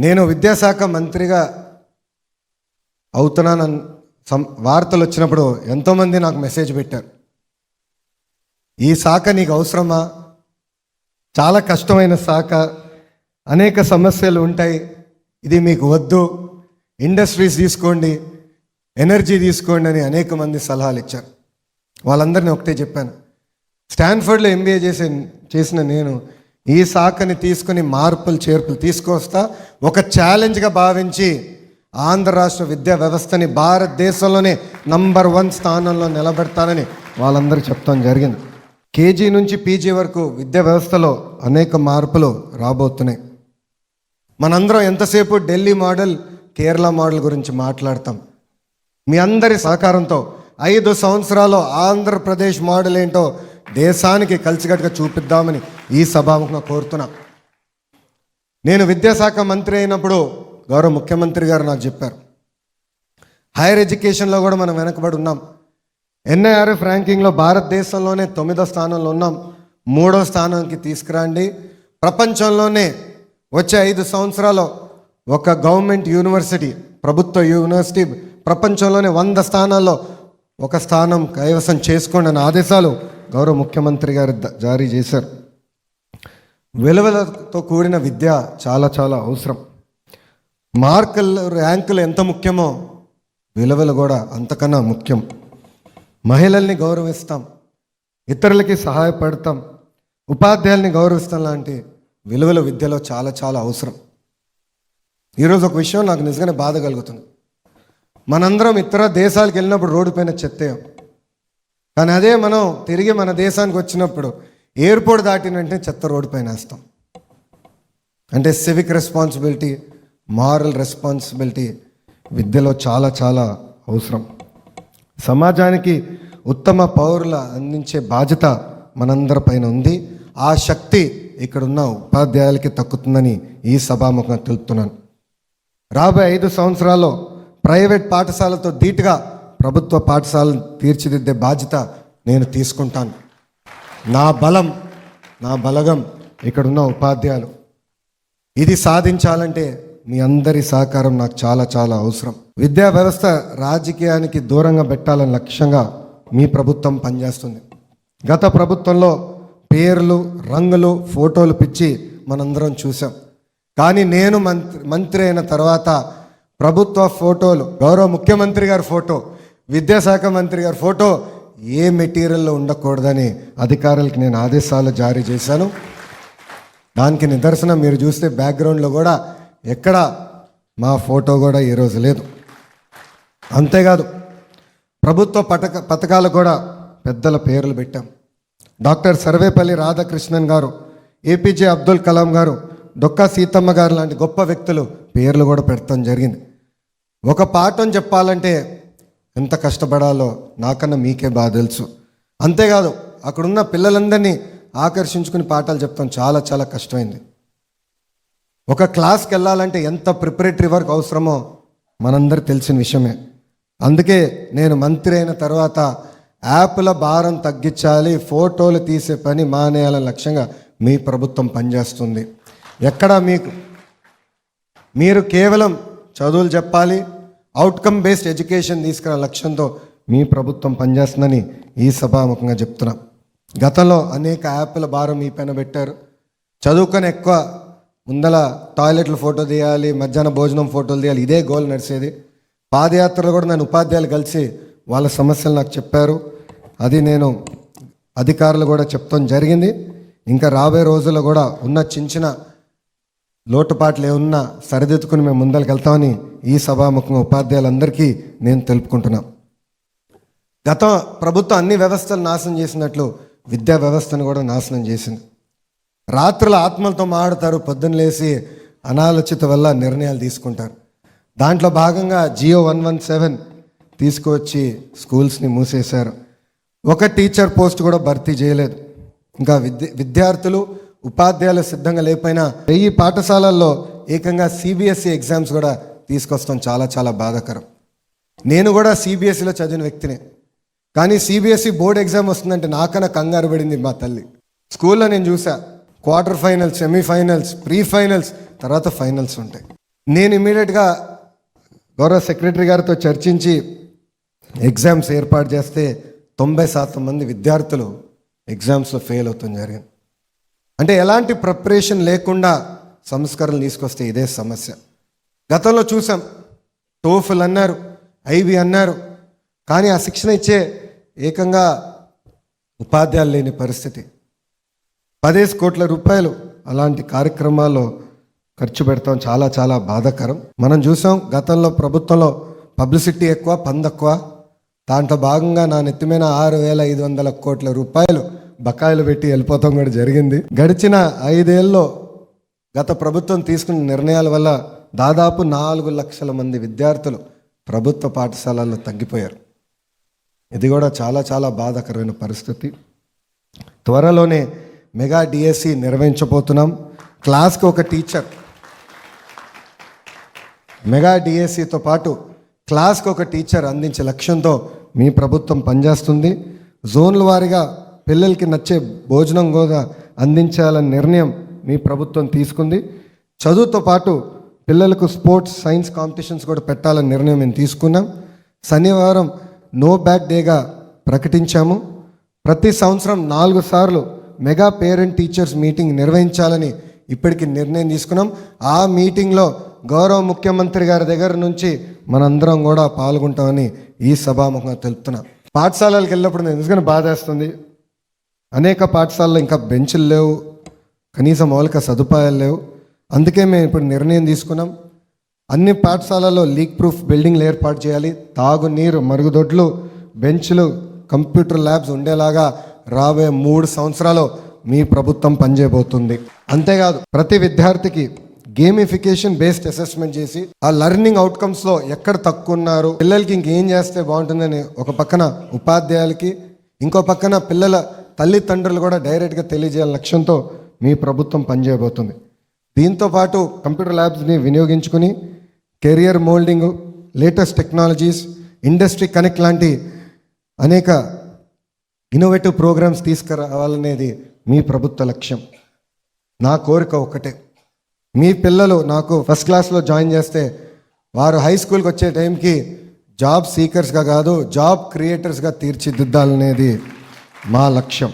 నేను విద్యాశాఖ మంత్రిగా అవుతున్నానని సం వార్తలు వచ్చినప్పుడు ఎంతోమంది నాకు మెసేజ్ పెట్టారు. ఈ శాఖ నీకు అవసరమా? చాలా కష్టమైన శాఖ. అనేక సమస్యలు ఉంటాయి. ఇది మీకు వద్దు. ఇండస్ట్రీస్ తీసుకోండి. ఎనర్జీ తీసుకోండి అని అనేక మంది సలహాలు ఇచ్చారు. వాళ్ళందరినీ ఒకటే చెప్పాను. స్టాన్ఫర్డ్లో ఎంబీఏ చేసే చేసిన నేను ఈ శాఖని తీసుకుని మార్పులు చేర్పులు తీసుకొస్తా ఒక ఛాలెంజ్గా భావించి ఆంధ్ర రాష్ట్ర విద్యా వ్యవస్థని భారతదేశంలోనే నంబర్ వన్ స్థానంలో నిలబెడతానని వాళ్ళందరూ చెప్తాం జరిగింది. కేజీ నుంచి పీజీ వరకు విద్యా వ్యవస్థలో అనేక మార్పులు రాబోతున్నాయి. మనందరం ఎంతసేపు ఢిల్లీ మోడల్ కేరళ మోడల్ గురించి మాట్లాడతాం? మీ అందరి సహకారంతో ఐదు సంవత్సరాలు ఆంధ్రప్రదేశ్ మోడల్ ఏంటో దేశానికి కలిసికట్టుగా చూపిద్దామని ఈ సభాముఖంగా కోరుతున్నా. నేను విద్యాశాఖ మంత్రి అయినప్పుడు గౌరవ ముఖ్యమంత్రి గారు నాకు చెప్పారు. హైయర్ ఎడ్యుకేషన్లో కూడా మనం వెనకబడి ఉన్నాం. ఎన్ఐఆర్ఎఫ్ ర్యాంకింగ్లో భారతదేశంలోనే తొమ్మిదో స్థానంలో ఉన్నాం. మూడో స్థానానికి తీసుకురండి. ప్రపంచంలోనే వచ్చే ఐదు సంవత్సరాలు ఒక గవర్నమెంట్ యూనివర్సిటీ ప్రభుత్వ యూనివర్సిటీ ప్రపంచంలోనే వంద స్థానాల్లో ఒక స్థానం కైవసం చేసుకోండి అనే ఆదేశాలు గౌరవ ముఖ్యమంత్రి గారు జారీ చేశారు. విలువలతో కూడిన విద్య చాలా చాలా అవసరం. మార్కులు ర్యాంకులు ఎంత ముఖ్యమో విలువలు కూడా అంతకన్నా ముఖ్యం. మహిళల్ని గౌరవిస్తాం ఇతరులకి సహాయపడతాం ఉపాధ్యాయుల్ని గౌరవిస్తాం లాంటి విలువలు విద్యలో చాలా చాలా అవసరం. ఈరోజు ఒక విషయం నాకు నిజంగానే బాధ కలుగుతుంది. మనందరం ఇతర దేశాలకు వెళ్ళినప్పుడు రోడ్డు పైన చెత్తేయం కానీ అదే మనం తిరిగి మన దేశానికి వచ్చినప్పుడు ఎయిర్పోర్ట్ దాటిన వెంటనే చెత్త రోడ్డు పైన వేస్తాం. అంటే సివిక్ రెస్పాన్సిబిలిటీ మారల్ రెస్పాన్సిబిలిటీ విద్యలో చాలా చాలా అవసరం. సమాజానికి ఉత్తమ పౌరుల అందించే బాధ్యత మనందరిపైన ఉంది. ఆ శక్తి ఇక్కడున్న ఉపాధ్యాయులకి తక్కుతుందని ఈ సభాముఖంగా తెలుపుతున్నాను. రాబోయే ఐదు సంవత్సరాల్లో ప్రైవేట్ పాఠశాలతో ధీటుగా ప్రభుత్వ పాఠశాలను తీర్చిదిద్దే బాధ్యత నేను తీసుకుంటాను. నా బలం నా బలగం ఇక్కడున్న ఉపాధ్యాయులు. ఇది సాధించాలంటే మీ అందరి సహకారం నాకు చాలా చాలా అవసరం. విద్యా వ్యవస్థ రాజకీయానికి దూరంగా పెట్టాలని లక్ష్యంగా మీ ప్రభుత్వం పనిచేస్తుంది. గత ప్రభుత్వంలో పేర్లు రంగులు ఫోటోలు పిచ్చి మనందరం చూసాం కానీ నేను మంత్రి మంత్రి అయిన తర్వాత ప్రభుత్వ ఫోటోలు గౌరవ ముఖ్యమంత్రి గారి ఫోటో విద్యాశాఖ మంత్రి గారి ఫోటో ఏ మెటీరియల్లో ఉండకూడదని అధికారులకు నేను ఆదేశాలు జారీ చేశాను. దానికి నిదర్శనం మీరు చూస్తే బ్యాక్గ్రౌండ్లో కూడా ఎక్కడ మా ఫోటో కూడా ఈరోజు లేదు. అంతేకాదు ప్రభుత్వ పథక పథకాలు కూడా పెద్దల పేర్లు పెట్టాం. డాక్టర్ సర్వేపల్లి రాధాకృష్ణన్ గారు ఏపీజే అబ్దుల్ కలాం గారు డొక్కా సీతమ్మ గారు లాంటి గొప్ప వ్యక్తులు పేర్లు కూడా పెడతాం జరిగింది. ఒక పాఠం చెప్పాలంటే ఎంత కష్టపడాలో నాకన్నా మీకే బాగా తెలుసు. అంతేకాదు అక్కడున్న పిల్లలందరినీ ఆకర్షించుకుని పాఠాలు చెప్తాం చాలా చాలా కష్టమైంది. ఒక క్లాస్కి వెళ్ళాలంటే ఎంత ప్రిపరేటరీ వర్క్ అవసరమో మనందరికి తెలిసిన విషయమే. అందుకే నేను మంత్రి అయిన తర్వాత యాప్ల భారం తగ్గించాలి ఫోటోలు తీసే పని మానేయాలని లక్ష్యంగా మీ ప్రభుత్వం పనిచేస్తుంది. ఎక్కడ మీకు మీరు కేవలం చదువులు చెప్పాలి అవుట్కమ్ బేస్డ్ ఎడ్యుకేషన్ తీసుకునే లక్ష్యంతో మీ ప్రభుత్వం పనిచేస్తుందని ఈ సభాముఖంగా చెప్తున్నా. గతంలో అనేక యాప్ల భారం మీ పైన పెట్టారు. చదువుకొని ఎక్కువ ముందల టాయిలెట్లు ఫోటో తీయాలి మధ్యాహ్న భోజనం ఫోటోలు తీయాలి ఇదే గోల్ నడిచేది. పాదయాత్రలో కూడా నేను ఉపాధ్యాయులు కలిసి వాళ్ళ సమస్యలు నాకు చెప్పారు. అది నేను అధికారులు కూడా చెప్తాం జరిగింది. ఇంకా రాబోయే రోజుల్లో కూడా ఉన్న చిన్న చిన్న లోటుపాట్లు ఏమున్నా సరిదిద్దుకుని మేము ముందరికి వెళ్తామని ఈ సభాముఖంగా ఉపాధ్యాయులందరికీ నేను తెలుపుకుంటున్నాం. గత ప్రభుత్వం అన్ని వ్యవస్థలు నాశనం చేసినట్లు విద్యా వ్యవస్థను కూడా నాశనం చేసింది. రాత్రుల ఆత్మలతో మాడతారు పొద్దున్న లేసి అనాలోచిత వల్ల నిర్ణయాలు తీసుకుంటారు. దాంట్లో భాగంగా జియో వన్ వన్ సెవెన్ తీసుకువచ్చి స్కూల్స్ని మూసేశారు. ఒక టీచర్ పోస్ట్ కూడా భర్తీ చేయలేదు. ఇంకా విద్య విద్యార్థులు ఉపాధ్యాయులు సిద్ధంగా లేకపోయినా వెయ్యి పాఠశాలల్లో ఏకంగా సిబిఎస్ఈ ఎగ్జామ్స్ కూడా తీసుకొస్తాం. చాలా చాలా బాధాకరం. నేను కూడా సిబిఎస్ఈలో చదివిన వ్యక్తినే. కానీ సిబిఎస్ఈ బోర్డ్ ఎగ్జామ్ వస్తుందంటే నాకన్నా కంగారు పడింది మా తల్లి. స్కూల్లో నేను చూసా quarter finals semifinals pre finals తర్వాత ఫైనల్స్ ఉంటాయి. నేను ఇమీడియట్గా గౌరవ సెక్రటరీ గారితో చర్చించి ఎగ్జామ్స్ ఏర్పాటు చేస్తే తొంభై శాతం మంది విద్యార్థులు ఎగ్జామ్స్లో ఫెయిల్ అవుతుంది జరిగింది. అంటే ఎలాంటి ప్రిపరేషన్ లేకుండా సంస్కరణలు తీసుకొస్తే ఇదే సమస్య. గతంలో చూసాం టోఫుల్ అన్నారు ఐవి అన్నారు కానీ ఆ శిక్షణ ఇచ్చే ఏకంగా ఉపాధ్యాయులు లేని పరిస్థితి. పదేసి కోట్ల రూపాయలు అలాంటి కార్యక్రమాల్లో ఖర్చు పెడతాం చాలా చాలా బాధాకరం. మనం చూసాం గతంలో ప్రభుత్వంలో పబ్లిసిటీ ఎక్కువ పందక్కువ. దాంట్లో భాగంగా నా నెత్తిమైన ఆరు వేల ఐదు వందల కోట్ల రూపాయలు బకాయిలు పెట్టి వెళ్ళిపోతాం కూడా జరిగింది. గడిచిన ఐదేళ్ళలో గత ప్రభుత్వం తీసుకున్న నిర్ణయాల వల్ల దాదాపు నాలుగు లక్షల మంది విద్యార్థులు ప్రభుత్వ పాఠశాలల్లో తగ్గిపోయారు. ఇది కూడా చాలా చాలా బాధాకరమైన పరిస్థితి. త్వరలోనే మెగా డిఎస్సి నిర్వహించబోతున్నాం. క్లాస్కి ఒక టీచర్. మెగా డిఎస్సితో పాటు క్లాస్కి ఒక టీచర్ అందించే లక్ష్యంతో మీ ప్రభుత్వం పనిచేస్తుంది. జోన్ల వారీగా పిల్లలకి నచ్చే భోజనం కూడా అందించాలనే నిర్ణయం మీ ప్రభుత్వం తీసుకుంది. చదువుతో పాటు పిల్లలకు స్పోర్ట్స్ సైన్స్ కాంపిటీషన్స్ కూడా పెట్టాలని నిర్ణయం మేము తీసుకున్నాం. శనివారం నో బ్యాక్ డేగా ప్రకటించాము. ప్రతి సంవత్సరం నాలుగు సార్లు మెగా పేరెంట్ టీచర్స్ మీటింగ్ నిర్వహించాలని ఇప్పటికి నిర్ణయం తీసుకున్నాం. ఆ మీటింగ్లో గౌరవ ముఖ్యమంత్రి గారి దగ్గర నుంచి మనందరం కూడా పాల్గొంటామని ఈ సభాముఖంగా తెలుపుతున్నాం. పాఠశాలలకు వెళ్ళినప్పుడు నేను ఎందుకని బాధేస్తుంది? అనేక పాఠశాలలో ఇంకా బెంచులు లేవు కనీస మౌలిక సదుపాయాలు లేవు. అందుకే మేము ఇప్పుడు నిర్ణయం తీసుకున్నాం. అన్ని పాఠశాలల్లో లీక్ ప్రూఫ్ బిల్డింగ్లు ఏర్పాటు చేయాలి. తాగునీరు మరుగుదొడ్లు బెంచ్లు కంప్యూటర్ ల్యాబ్స్ ఉండేలాగా రాబోయే మూడు సంవత్సరాలు మీ ప్రభుత్వం పనిచేయబోతుంది. అంతేకాదు ప్రతి విద్యార్థికి గేమిఫికేషన్ బేస్డ్ అసెస్మెంట్ చేసి ఆ లెర్నింగ్ అవుట్కమ్స్లో ఎక్కడ తక్కువ ఉన్నారు పిల్లలకి ఇంకేం చేస్తే బాగుంటుందని ఒక పక్కన ఉపాధ్యాయులకి ఇంకో పక్కన పిల్లల తల్లిదండ్రులు కూడా డైరెక్ట్గా తెలియజేయాల లక్ష్యంతో మీ ప్రభుత్వం పనిచేయబోతుంది. దీంతో పాటు కంప్యూటర్ ల్యాబ్స్ని వినియోగించుకుని career moulding latest technologies industry connect లాంటి అనేక ఇన్నోవేటివ్ ప్రోగ్రామ్స్ తీసుకురావాలనేది మీ ప్రభుత్వ లక్ష్యం. నా కోరిక ఒకటే మీ పిల్లలు నాకు ఫస్ట్ క్లాస్లో జాయిన్ చేస్తే వారు హై స్కూల్కి వచ్చే టైంకి జాబ్ సీకర్స్గా కాదు జాబ్ క్రియేటర్స్గా తీర్చిదిద్దాలనేది మా లక్ష్యం.